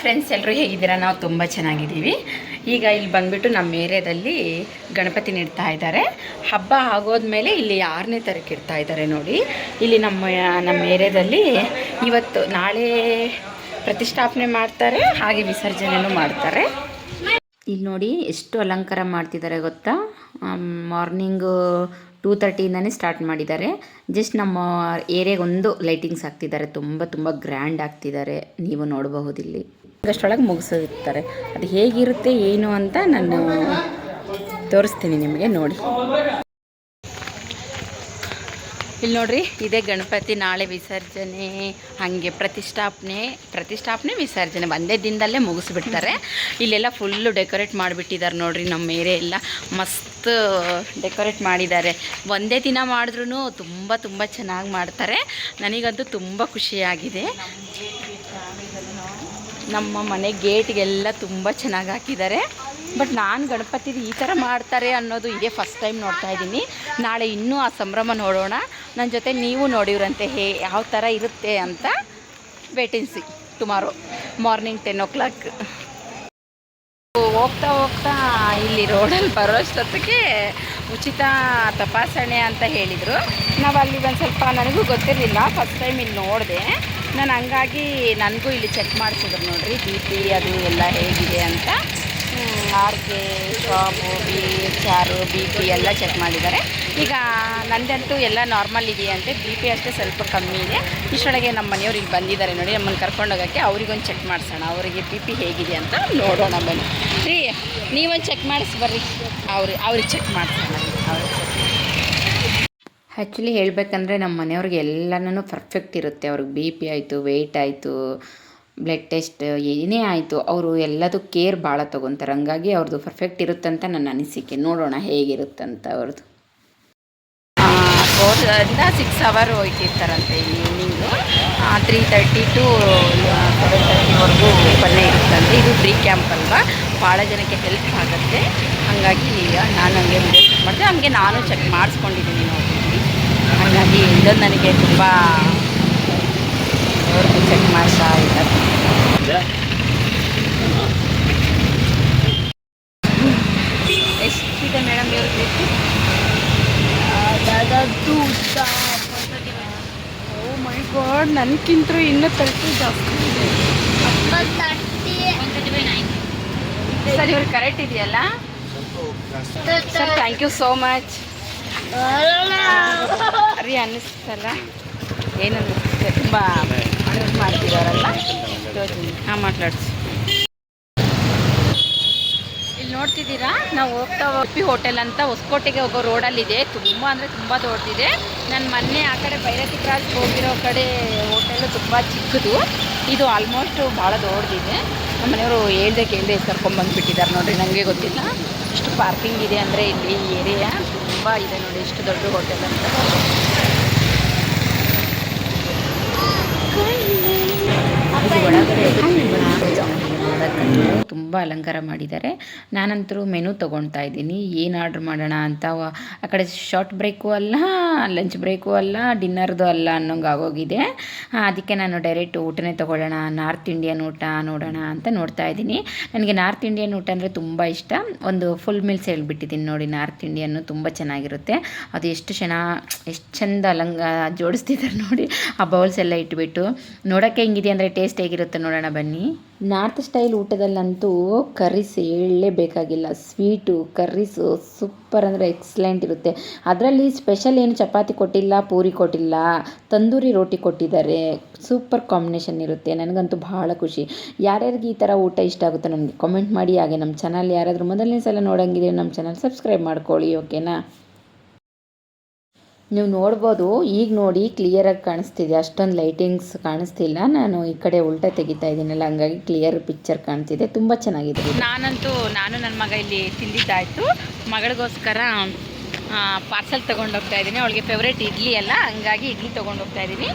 Friends ಎಲ್ಲರೂ ಹೇಗಿದ್ದೀರಾ? ನಾವು ತುಂಬ ಚೆನ್ನಾಗಿದ್ದೀವಿ. ಈಗ ಇಲ್ಲಿ ಬಂದ್ಬಿಟ್ಟು ನಮ್ಮ ಏರಿಯಾದಲ್ಲಿ ಗಣಪತಿ ನೀಡ್ತಾ ಇದ್ದಾರೆ. ಹಬ್ಬ ಆಗೋದ್ಮೇಲೆ ಇಲ್ಲಿ ಆರನೇ ತಾರೀಕು ಇಡ್ತಾ ಇದ್ದಾರೆ ನೋಡಿ. ಇಲ್ಲಿ ನಮ್ಮ ನಮ್ಮ ಏರಿಯಾದಲ್ಲಿ ಇವತ್ತು ನಾಳೆ ಪ್ರತಿಷ್ಠಾಪನೆ ಮಾಡ್ತಾರೆ, ಹಾಗೆ ವಿಸರ್ಜನೆಯೂ ಮಾಡ್ತಾರೆ. ಇಲ್ಲಿ ನೋಡಿ ಎಷ್ಟು ಅಲಂಕಾರ ಮಾಡ್ತಿದ್ದಾರೆ ಗೊತ್ತಾ? ಮಾರ್ನಿಂಗು ಟೂ ತರ್ಟಿಯಿಂದನೇ ಸ್ಟಾರ್ಟ್ ಮಾಡಿದ್ದಾರೆ. ಜಸ್ಟ್ ನಮ್ಮ ಏರಿಯಾಗೊಂದು ಲೈಟಿಂಗ್ಸ್ ಹಾಕ್ತಿದ್ದಾರೆ. ತುಂಬ ತುಂಬ ಗ್ರ್ಯಾಂಡ್ ಆಗ್ತಿದ್ದಾರೆ. ನೀವು ನೋಡಬಹುದು ಇಲ್ಲಿ ಅಷ್ಟರೊಳಗೆ ಮುಗಿಸಿರ್ತಾರೆ ಅದು ಹೇಗಿರುತ್ತೆ, ಏನು ಅಂತ ನಾನು ತೋರಿಸ್ತೀನಿ ನಿಮಗೆ ನೋಡಿ. ಇಲ್ಲಿ ನೋಡ್ರಿ, ಇದೇ ಗಣಪತಿ ನಾಳೆ ವಿಸರ್ಜನೆ, ಹಾಗೆ ಪ್ರತಿಷ್ಠಾಪನೆ ಪ್ರತಿಷ್ಠಾಪನೆ, ವಿಸರ್ಜನೆ ಒಂದೇ ದಿನದಲ್ಲೇ ಮುಗಿಸ್ಬಿಡ್ತಾರೆ. ಇಲ್ಲೆಲ್ಲ ಫುಲ್ಲು ಡೆಕೋರೇಟ್ ಮಾಡಿಬಿಟ್ಟಿದ್ದಾರೆ ನೋಡ್ರಿ ನಮ್ಮ ಏರಿಯಾ ಎಲ್ಲ. ಮಸ್ತ್ ಡೆಕೋರೇಟ್ ಮಾಡಿದ್ದಾರೆ. ಒಂದೇ ದಿನ ಮಾಡಿದ್ರೂ ತುಂಬ ತುಂಬ ಚೆನ್ನಾಗಿ ಮಾಡ್ತಾರೆ. ನನಗಂತೂ ತುಂಬ ಖುಷಿಯಾಗಿದೆ. ನಮ್ಮ ಮನೆ ಗೇಟ್ಗೆಲ್ಲ ತುಂಬ ಚೆನ್ನಾಗಿ ಹಾಕಿದ್ದಾರೆ. ಬಟ್ ನಾನು ಗಣಪತಿದು ಈ ಥರ ಮಾಡ್ತಾರೆ ಅನ್ನೋದು ಇದೇ ಫಸ್ಟ್ ಟೈಮ್ ನೋಡ್ತಾ ಇದ್ದೀನಿ. ನಾಳೆ ಇನ್ನೂ ಆ ಸಂಭ್ರಮ ನೋಡೋಣ. ನನ್ನ ಜೊತೆ ನೀವು ನೋಡಿವ್ರಂತೆ ಹೇ ಯಾವ ಥರ ಇರುತ್ತೆ ಅಂತ. Wait and see tomorrow morning ten o'clock ಹೋಗ್ತಾ ಹೋಗ್ತಾ ಇಲ್ಲಿ ರೋಡಲ್ಲಿ ಬರೋಷ್ಟೊತ್ತಿಗೆ ಉಚಿತ ತಪಾಸಣೆ ಅಂತ ಹೇಳಿದರು. ನಾವು ಅಲ್ಲಿ ಒಂದು ಸ್ವಲ್ಪ ನನಗೂ ಗೊತ್ತಿರಲಿಲ್ಲ. ಫಸ್ಟ್ ಟೈಮ್ ಇಲ್ಲಿ ನೋಡಿದೆ. ನಾನು ಹಂಗಾಗಿ ನನಗೂ ಇಲ್ಲಿ ಚೆಕ್ ಮಾಡಿಸಿದ್ರು ನೋಡಿರಿ ಬಿ ಪಿ ಅದು ಎಲ್ಲ ಹೇಗಿದೆ ಅಂತ. R K shop B H B P ಎಲ್ಲ ಚೆಕ್ ಮಾಡಿದ್ದಾರೆ. ಈಗ ನಂದಂತೂ ಎಲ್ಲ ನಾರ್ಮಲ್ ಇದೆಯಂತೆ ಬಿ ಪಿ ಅಷ್ಟೇ ಸ್ವಲ್ಪ ಕಮ್ಮಿ ಇದೆ. ಇಷ್ಟೊಳಗೆ ನಮ್ಮ ಮನೆಯವ್ರು ಇಲ್ಲಿ ಬಂದಿದ್ದಾರೆ ನೋಡಿ, ನಮ್ಮನ್ನು ಕರ್ಕೊಂಡೋಗೋಕ್ಕೆ ಅವ್ರಿಗೊಂದು ಚೆಕ್ ಮಾಡಿಸೋಣ. ಅವರಿಗೆ ಬಿ ಪಿ ಹೇಗಿದೆ ಅಂತ ನೋಡೋಣ ಬನ್ನಿ. ರೀ, ನೀವೊಂದು ಚೆಕ್ ಮಾಡಿಸಿ ಬರ್ರಿ. ಅವ್ರು ಅವ್ರಿಗೆ ಚೆಕ್ ಮಾಡಿಸೋಣ. ಅವ್ರಿಗೆ ಆ್ಯಕ್ಚುಲಿ ಹೇಳಬೇಕಂದ್ರೆ ನಮ್ಮ ಮನೆಯವ್ರಿಗೆ ಎಲ್ಲನೂ ಪರ್ಫೆಕ್ಟ್ ಇರುತ್ತೆ. ಅವ್ರಿಗೆ ಬಿ ಪಿ ಆಯಿತು ವೆಯ್ಟ್ ಆಯಿತು ಬ್ಲಡ್ ಟೆಸ್ಟ್ ಏನೇ ಆಯಿತು, ಅವರು ಎಲ್ಲದೂ ಕೇರ್ ಭಾಳ ತೊಗೊತಾರೆ. ಹಂಗಾಗಿ ಅವ್ರದ್ದು ಪರ್ಫೆಕ್ಟ್ ಇರುತ್ತಂತ ನನ್ನ ಅನಿಸಿಕೆ. ನೋಡೋಣ ಹೇಗಿರುತ್ತಂತ ಅವ್ರದ್ದು ಫೋರಿಂದ six hour ಹೋಯ್ತಿರ್ತಾರಂತೆ evening three thirty to seven ತರ್ಟಿವರೆಗೂ ಓಪನ್ನೇ ಇರುತ್ತಂತೆ. ಇದು ಫ್ರೀ ಕ್ಯಾಂಪ್ ಅಲ್ವಾ? ಭಾಳ ಜನಕ್ಕೆ ಹೆಲ್ಪ್ ಆಗುತ್ತೆ. ಹಾಗಾಗಿ ನಾನು ಹಂಗೆ ವಿಡಿಯೋ ಚೆಕ್ ಮಾಡಿದೆ. ಹಂಗೆ ನಾನು ಚೆಕ್ ಮಾಡಿಸ್ಕೊಂಡಿದ್ದೀನಿ ನೋಡಿ. ಹಾಗಾಗಿ ಇದನ್ನು ನನಗೆ ತುಂಬ ಅವ್ರಿಗೂ ಚೆಕ್ ಮಾಡ್ತಾ ಇದ್ದಾರೆ ಎಷ್ಟಿದೆ ಮೇಡಮ್ ಇವ್ರಿಗೆ ಓ ಮೈ ಗಾಡ್ ನನಗಿಂತ ಇನ್ನೂ ತರ್ಟಿ ಜಾಸ್ತಿ ಇದೆ. ಸರ್ ಇವ್ರು ಕರೆಕ್ಟ್ ಇದೆಯಲ್ಲ? Sir thank you so much ರೀ ಅನ್ನಿಸ್ತಲ್ಲ? ಏನು ಅನ್ನಿಸುತ್ತೆ ತುಂಬ ಮಾಡ್ತಿದ್ದಾರಲ್ಲ ಹಾಂ ಮಾತಾಡ್ಸಿ. ಇಲ್ಲಿ ನೋಡ್ತಿದ್ದೀರಾ? ನಾವು ಹೋಗ್ತಾ ಉಡುಪಿ ಹೋಟೆಲ್ ಅಂತ ಹೊಸಕೋಟೆಗೆ ಹೋಗೋ ರೋಡಲ್ಲಿದೆ. ತುಂಬ ಅಂದರೆ ತುಂಬ ದೊಡ್ಡದಿದೆ ನಾನು ಮೊನ್ನೆ ಆ ಕಡೆ ಭೈರತಿ ಕ್ರಾಸ್ ಹೋಗಿರೋ ಕಡೆ ಹೋಟೆಲು ತುಂಬ ಚಿಕ್ಕದು. ಇದು ಆಲ್ಮೋಸ್ಟ್ ಭಾಳ ದೊಡ್ಡದಿದೆ ನಮ್ಮ ಮನೆಯವರು ಹೇಳ್ದೆ ಕೇಳದೆ ಕರ್ಕೊಂಡ್ಬಂದುಬಿಟ್ಟಿದ್ದಾರೆ ನೋಡಿರಿ ನನಗೆ ಗೊತ್ತಿಲ್ಲ. ಇಷ್ಟು ಪಾರ್ಕಿಂಗ್ ಇದೆ ಅಂದರೆ ಇಲ್ಲಿ ಏರಿಯಾ ತುಂಬ ಇದೆ ನೋಡಿ ಇಷ್ಟು ದೊಡ್ಡ ಹೋಟೆಲ್ ಅಂತ. ತುಂಬ ಅಲಂಕಾರ ಮಾಡಿದ್ದಾರೆ. ನಾನಂತರೂ ಮೆನು ತೊಗೊಳ್ತಾ ಇದ್ದೀನಿ. ಏನು ಆರ್ಡ್ರ್ ಮಾಡೋಣ ಅಂತ ಆ ಕಡೆ ಶಾರ್ಟ್ ಬ್ರೇಕು ಅಲ್ಲ, ಲಂಚ್ ಬ್ರೇಕು ಅಲ್ಲ, ಡಿನ್ನರ್ದು ಅಲ್ಲ ಅನ್ನೋಂಗೆ ಆಗೋಗಿದೆ ಅದಕ್ಕೆ ನಾನು ಡೈರೆಕ್ಟ್ ಊಟನೇ ತೊಗೊಳ್ಳೋಣ, ನಾರ್ತ್ ಇಂಡಿಯನ್ ಊಟ ನೋಡೋಣ ಅಂತ ನೋಡ್ತಾ ಇದ್ದೀನಿ. ನನಗೆ ನಾರ್ತ್ ಇಂಡಿಯನ್ ಊಟ ಅಂದರೆ ತುಂಬ ಇಷ್ಟ. ಒಂದು ಫುಲ್ ಮೀಲ್ಸ್ ಹೇಳ್ಬಿಟ್ಟಿದ್ದೀನಿ ನೋಡಿ, ನಾರ್ತ್ ಇಂಡಿಯನ್ನು ತುಂಬ ಚೆನ್ನಾಗಿರುತ್ತೆ. ಅದು ಎಷ್ಟು ಚೆನ್ನ ಎಷ್ಟು ಚೆಂದ ಅಲಂಗ, ಜೋಡಿಸ್ತಿದ್ದಾರೆ ನೋಡಿ, ಆ ಬೌಲ್ಸ್ ಎಲ್ಲ ಇಟ್ಬಿಟ್ಟು. ನೋಡೋಕ್ಕೆ ಹೆಂಗಿದೆ ಅಂದರೆ ಟೇಸ್ಟ್ ಹೇಗಿರುತ್ತೆ ನೋಡೋಣ ಬನ್ನಿ. ನಾರ್ತ್ ಸ್ಟೈಲ್ ಊಟದಲ್ಲಂತೂ ಕರ್ರೀಸ್ ಹೇಳಲೇಬೇಕಾಗಿಲ್ಲ. ಸ್ವೀಟು, ಕರ್ರೀಸು ಸೂಪರ್ ಅಂದರೆ ಎಕ್ಸಲೆಂಟ್ ಇರುತ್ತೆ. ಅದರಲ್ಲಿ ಸ್ಪೆಷಲ್ ಏನು ಚಪಾತಿ ಕೊಟ್ಟಿಲ್ಲ, ಪೂರಿ ಕೊಟ್ಟಿಲ್ಲ, ತಂದೂರಿ ರೋಟಿ ಕೊಟ್ಟಿದ್ದಾರೆ. ಸೂಪರ್ ಕಾಂಬಿನೇಷನ್ ಇರುತ್ತೆ. ನನಗಂತೂ ಭಾಳ ಖುಷಿ. ಯಾರ್ಯಾರಿಗೆ ಈ ಥರ ಊಟ ಇಷ್ಟ ಆಗುತ್ತೆ ನನಗೆ ಕಾಮೆಂಟ್ ಮಾಡಿ. ಹಾಗೆ ನಮ್ಮ ಚಾನಲ್ ಯಾರಾದರೂ ಮೊದಲನೇ ಸಲ ನೋಡೋಂಗಿದ್ರೆ ನಮ್ಮ ಚಾನಲ್ ಸಬ್ಸ್ಕ್ರೈಬ್ ಮಾಡ್ಕೊಳ್ಳಿ, ಓಕೆನಾ? ನೀವು ನೋಡ್ಬೋದು, ಈಗ ನೋಡಿ ಕ್ಲಿಯರಾಗಿ ಕಾಣಿಸ್ತಿದೆ. ಅಷ್ಟೊಂದು ಲೈಟಿಂಗ್ಸ್ ಕಾಣಿಸ್ತಿಲ್ಲ. ನಾನು ಈ ಕಡೆ ಉಲ್ಟಾ ತೆಗಿತಾ ಇದ್ದೀನಲ್ಲ, ಹಂಗಾಗಿ ಕ್ಲಿಯರ್ ಪಿಕ್ಚರ್ ಕಾಣ್ತಿದೆ. ತುಂಬ ಚೆನ್ನಾಗಿದೆ. ನಾನಂತೂ, ನಾನು ನನ್ನ ಮಗ ಇಲ್ಲಿ ತಿಂದಿದ್ದಾಯಿತು. ಮಗಳಿಗೋಸ್ಕರ ಪಾರ್ಸೆಲ್ ತೊಗೊಂಡೋಗ್ತಾ ಇದ್ದೀನಿ. ಅವಳಿಗೆ ಫೇವ್ರೇಟ್ ಇಡ್ಲಿ ಅಲ್ಲ, ಹಂಗಾಗಿ ಇಡ್ಲಿ ತೊಗೊಂಡೋಗ್ತಾ ಇದ್ದೀನಿ.